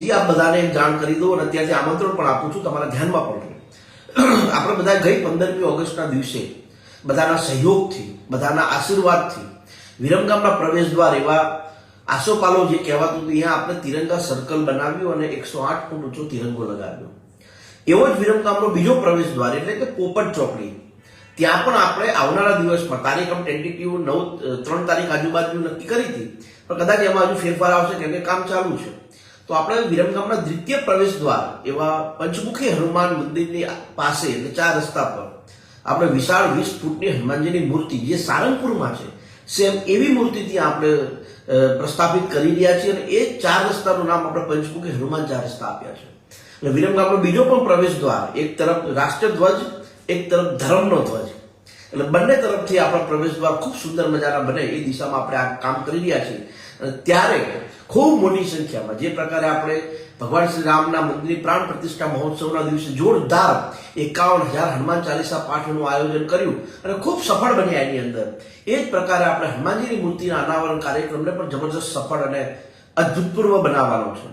આપ બધાને જાણ કરી દો અને અત્યારથી આમંત્રણ પણ આપું છું, તમારા ધ્યાનમાં પણ આપણે બધા ગઈ પંદરમી ઓગસ્ટના દિવસે બધાના સહયોગથી, બધાના આશીર્વાદથી વિરમગામના પ્રવેશ દ્વાર એવા આસોપાલો જે કહેવાતું હતું, અહીંયા આપણે તિરંગા સર્કલ બનાવ્યું અને એકસો આઠ ફૂટ ઊંચો તિરંગો લગાવ્યો. એવો જ વિરમગામનો બીજો પ્રવેશ દ્વાર એટલે કે પોપટ ચોકડી. ત્યાં પણ આપણે આવનારા દિવસમાં તારીખ આમ ટેન્ટેટિવ નવ ત્રણ તારીખ આજુબાજુ નક્કી કરી હતી, પણ કદાચ એમાં હજુ ફેરફાર આવશે, કેમ કે કામ ચાલુ છે. તો આપણે વિરમગામના દ્વિતીય પ્રવેશ દ્વાર એવા પંચમુખી હનુમાન મંદિરની પાસે, એટલે ચાર રસ્તા પર, આપણે વિશાળ વીસ ફૂટની હનુમાનજીની મૂર્તિ, જે સારંગપુરમાં છે, સેમ એવી મૂર્તિ ત્યાં આપણે પ્રસ્થાપિત કરી રહ્યા છીએ અને એ ચાર રસ્તાનું નામ આપણે પંચમુખી હનુમાન ચાર રસ્તા આપ્યા છે. એટલે વિરમગામનો બીજો પણ પ્રવેશ દ્વાર એક તરફ રાષ્ટ્રધ્વજ, એક તરફ ધર્મનો ધ્વજ. એટલે બંને તરફથી આપણા પ્રવેશ દ્વાર ખૂબ સુંદર મજાના બને એ દિશામાં આપણે આ કામ કરી રહ્યા છીએ. અને ત્યારે ખૂબ મોટી સંખ્યામાં જે પ્રકારે આપણે ભગવાન શ્રી રામના મંદિરની પ્રાણ પ્રતિષ્ઠા મહોત્સવના દિવસે જોરદાર એકાવન હજાર હનુમાન ચાલીસા પાઠનું આયોજન કર્યું અને ખૂબ સફળ બન્યા એની અંદર. એ જ પ્રકારે આપણે હનુમાનજીની મૂર્તિના અનાવરણ કાર્યક્રમને પણ જબરજસ્ત સફળ અને અભૂતપૂર્વ બનાવવાનો છે.